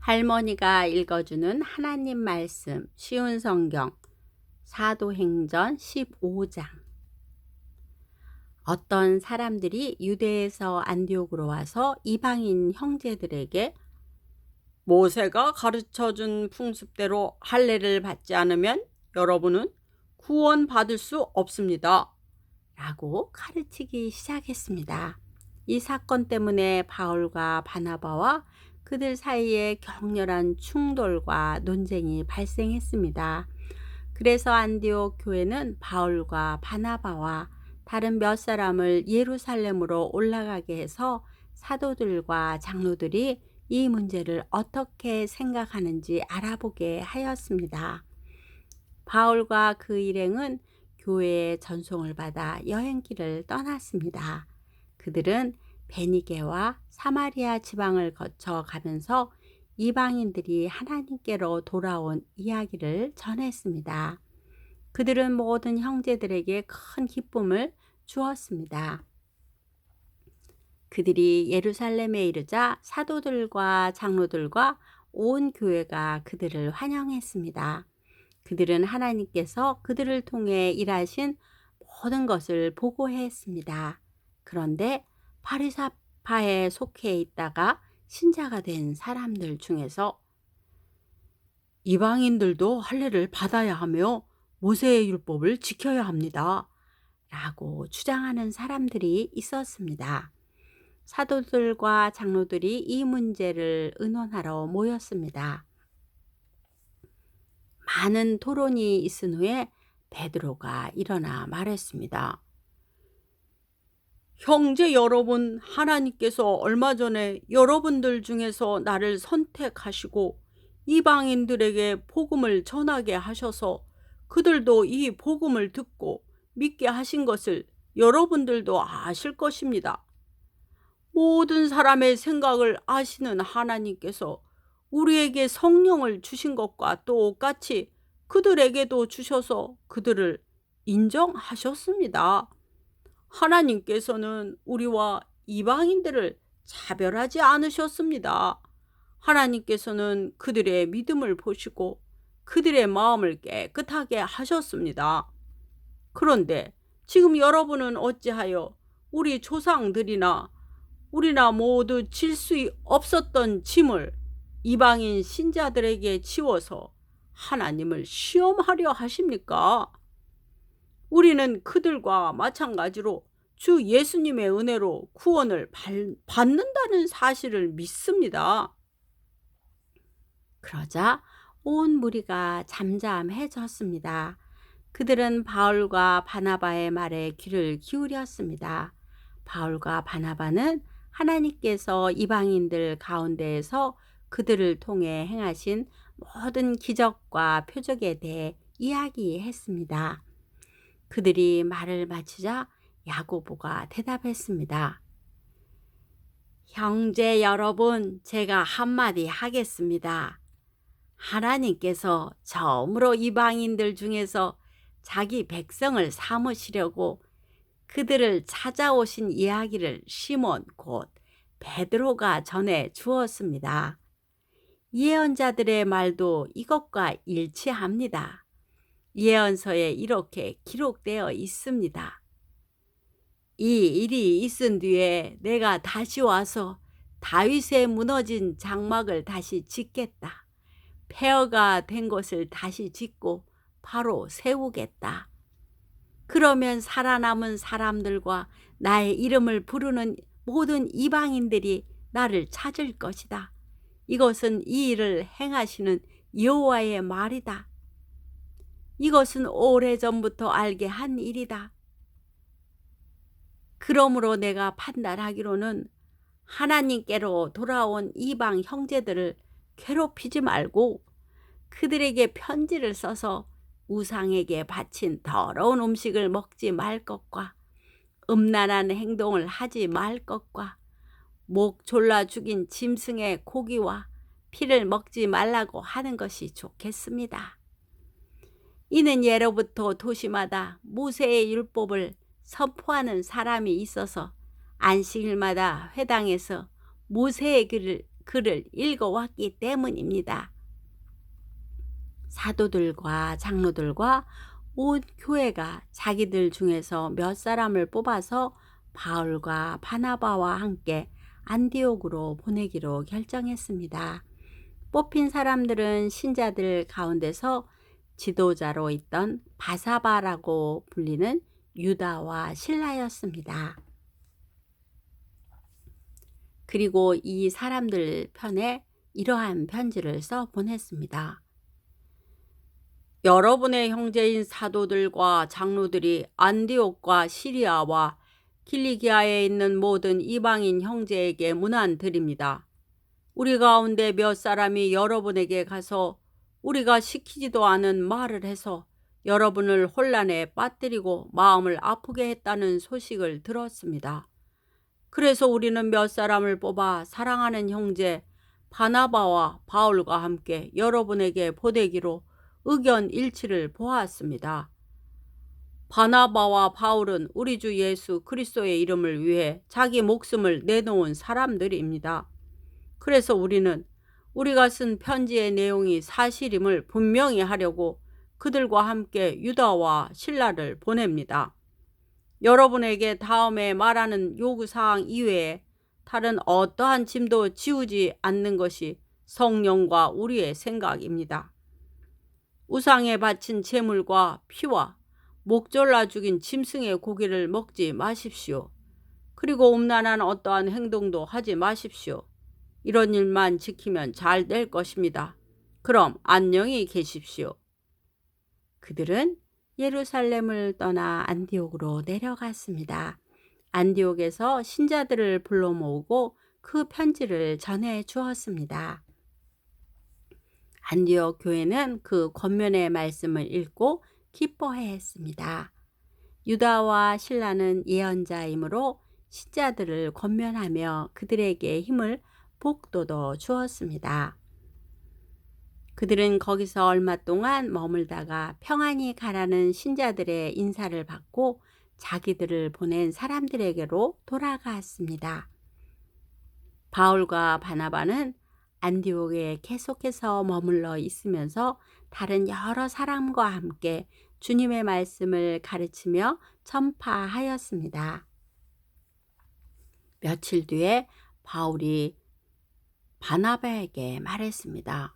할머니가 읽어주는 하나님 말씀 쉬운 성경 사도행전 15장 어떤 사람들이 유대에서 안디옥으로 와서 이방인 형제들에게 모세가 가르쳐 준 풍습대로 할례를 받지 않으면 여러분은 구원 받을 수 없습니다. 라고 가르치기 시작했습니다. 이 사건 때문에 바울과 바나바와 그들 사이에 격렬한 충돌과 논쟁이 발생했습니다. 그래서 안디옥 교회는 바울과 바나바와 다른 몇 사람을 예루살렘으로 올라가게 해서 사도들과 장로들이 이 문제를 어떻게 생각하는지 알아보게 하였습니다. 바울과 그 일행은 교회의 전송을 받아 여행길을 떠났습니다. 그들은 베니게와 사마리아 지방을 거쳐 가면서 이방인들이 하나님께로 돌아온 이야기를 전했습니다. 그들은 모든 형제들에게 큰 기쁨을 주었습니다. 그들이 예루살렘에 이르자 사도들과 장로들과 온 교회가 그들을 환영했습니다. 그들은 하나님께서 그들을 통해 일하신 모든 것을 보고했습니다. 그런데 파리사파에 속해 있다가 신자가 된 사람들 중에서 이방인들도 할례를 받아야 하며 모세의 율법을 지켜야 합니다. 라고 주장하는 사람들이 있었습니다. 사도들과 장로들이 이 문제를 의논하러 모였습니다. 많은 토론이 있은 후에 베드로가 일어나 말했습니다. 형제 여러분, 하나님께서 얼마 전에 여러분들 중에서 나를 선택하시고 이방인들에게 복음을 전하게 하셔서 그들도 이 복음을 듣고 믿게 하신 것을 여러분들도 아실 것입니다. 모든 사람의 생각을 아시는 하나님께서 우리에게 성령을 주신 것과 똑같이 그들에게도 주셔서 그들을 인정하셨습니다. 하나님께서는 우리와 이방인들을 차별하지 않으셨습니다. 하나님께서는 그들의 믿음을 보시고 그들의 마음을 깨끗하게 하셨습니다. 그런데 지금 여러분은 어찌하여 우리 조상들이나 우리나 모두 질 수 없었던 짐을 이방인 신자들에게 지워서 하나님을 시험하려 하십니까? 우리는 그들과 마찬가지로 주 예수님의 은혜로 구원을 받는다는 사실을 믿습니다. 그러자 온 무리가 잠잠해졌습니다. 그들은 바울과 바나바의 말에 귀를 기울였습니다. 바울과 바나바는 하나님께서 이방인들 가운데에서 그들을 통해 행하신 모든 기적과 표적에 대해 이야기했습니다. 그들이 말을 마치자 야고보가 대답했습니다. 형제 여러분, 제가 한마디 하겠습니다. 하나님께서 처음으로 이방인들 중에서 자기 백성을 삼으시려고 그들을 찾아오신 이야기를 시몬 곧 베드로가 전해 주었습니다. 예언자들의 말도 이것과 일치합니다. 예언서에 이렇게 기록되어 있습니다. 이 일이 있은 뒤에 내가 다시 와서 다윗의 무너진 장막을 다시 짓겠다. 폐허가 된 것을 다시 짓고 바로 세우겠다. 그러면 살아남은 사람들과 나의 이름을 부르는 모든 이방인들이 나를 찾을 것이다. 이것은 이 일을 행하시는 여호와의 말이다. 이것은 오래전부터 알게 한 일이다. 그러므로 내가 판단하기로는 하나님께로 돌아온 이방 형제들을 괴롭히지 말고 그들에게 편지를 써서 우상에게 바친 더러운 음식을 먹지 말 것과 음란한 행동을 하지 말 것과 목 졸라 죽인 짐승의 고기와 피를 먹지 말라고 하는 것이 좋겠습니다. 이는 예로부터 도시마다 모세의 율법을 선포하는 사람이 있어서 안식일마다 회당에서 모세의 글을, 글을 읽어왔기 때문입니다. 사도들과 장로들과 온 교회가 자기들 중에서 몇 사람을 뽑아서 바울과 바나바와 함께 안디옥으로 보내기로 결정했습니다. 뽑힌 사람들은 신자들 가운데서 지도자로 있던 바사바라고 불리는 유다와 신라였습니다. 그리고 이 사람들 편에 이러한 편지를 써 보냈습니다. 여러분의 형제인 사도들과 장로들이 안디옥과 시리아와 길리기아에 있는 모든 이방인 형제에게 문안 드립니다. 우리 가운데 몇 사람이 여러분에게 가서 우리가 시키지도 않은 말을 해서 여러분을 혼란에 빠뜨리고 마음을 아프게 했다는 소식을 들었습니다. 그래서 우리는 몇 사람을 뽑아 사랑하는 형제 바나바와 바울과 함께 여러분에게 보내기로 의견 일치를 보았습니다. 바나바와 바울은 우리 주 예수 그리스도의 이름을 위해 자기 목숨을 내놓은 사람들입니다. 그래서 우리는 우리가 쓴 편지의 내용이 사실임을 분명히 하려고 그들과 함께 유다와 신라를 보냅니다. 여러분에게 다음에 말하는 요구사항 이외에 다른 어떠한 짐도 지우지 않는 것이 성령과 우리의 생각입니다. 우상에 바친 제물과 피와 목졸라 죽인 짐승의 고기를 먹지 마십시오. 그리고 음란한 어떠한 행동도 하지 마십시오. 이런 일만 지키면 잘 될 것입니다. 그럼 안녕히 계십시오. 그들은 예루살렘을 떠나 안디옥으로 내려갔습니다. 안디옥에서 신자들을 불러 모으고 그 편지를 전해 주었습니다. 안디옥 교회는 그 권면의 말씀을 읽고 기뻐해 했습니다. 유다와 신라는 예언자이므로 신자들을 권면하며 그들에게 힘을 복도도 주었습니다. 그들은 거기서 얼마 동안 머물다가 평안히 가라는 신자들의 인사를 받고 자기들을 보낸 사람들에게로 돌아갔습니다. 바울과 바나바는 안디옥에 계속해서 머물러 있으면서 다른 여러 사람과 함께 주님의 말씀을 가르치며 전파하였습니다. 며칠 뒤에 바울이 바나바에게 말했습니다.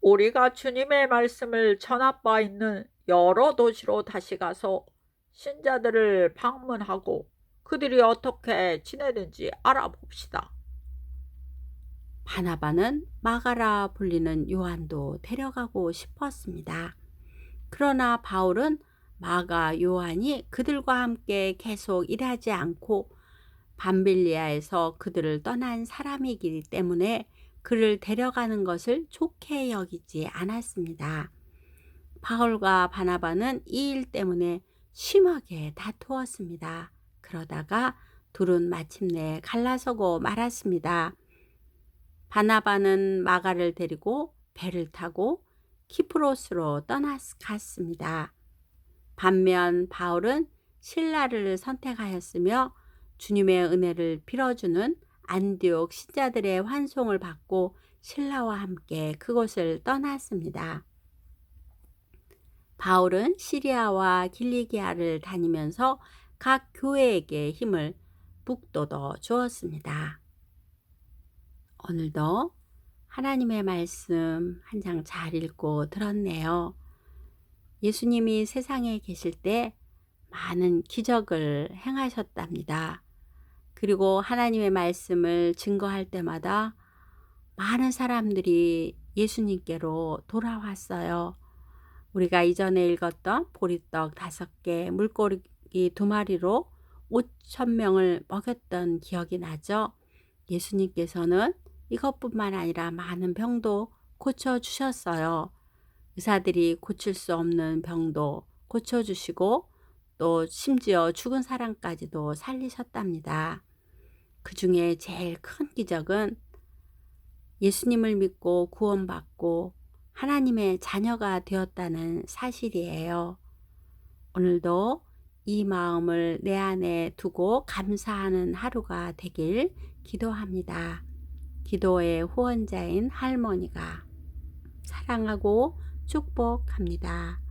우리가 주님의 말씀을 전할 바 있는 여러 도시로 다시 가서 신자들을 방문하고 그들이 어떻게 지내는지 알아봅시다. 바나바는 마가라 불리는 요한도 데려가고 싶었습니다. 그러나 바울은 마가 요한이 그들과 함께 계속 일하지 않고 밤빌리아에서 그들을 떠난 사람이기 때문에 그를 데려가는 것을 좋게 여기지 않았습니다. 바울과 바나바는 이 일 때문에 심하게 다투었습니다. 그러다가 둘은 마침내 갈라서고 말았습니다. 바나바는 마가를 데리고 배를 타고 키프로스로 떠나갔습니다. 반면 바울은 신라를 선택하였으며 주님의 은혜를 빌어주는 안디옥 신자들의 환송을 받고 신라와 함께 그곳을 떠났습니다. 바울은 시리아와 길리기아를 다니면서 각 교회에게 힘을 북돋워 주었습니다. 오늘도 하나님의 말씀 한 장 잘 읽고 들었네요. 예수님이 세상에 계실 때 많은 기적을 행하셨답니다. 그리고 하나님의 말씀을 증거할 때마다 많은 사람들이 예수님께로 돌아왔어요. 우리가 이전에 읽었던 보리떡 다섯 개, 물고기 두 마리로 5천 명을 먹였던 기억이 나죠. 예수님께서는 이것뿐만 아니라 많은 병도 고쳐 주셨어요. 의사들이 고칠 수 없는 병도 고쳐 주시고 또 심지어 죽은 사람까지도 살리셨답니다. 그 중에 제일 큰 기적은 예수님을 믿고 구원받고 하나님의 자녀가 되었다는 사실이에요. 오늘도 이 마음을 내 안에 두고 감사하는 하루가 되길 기도합니다. 기도의 후원자인 할머니가 사랑하고 축복합니다.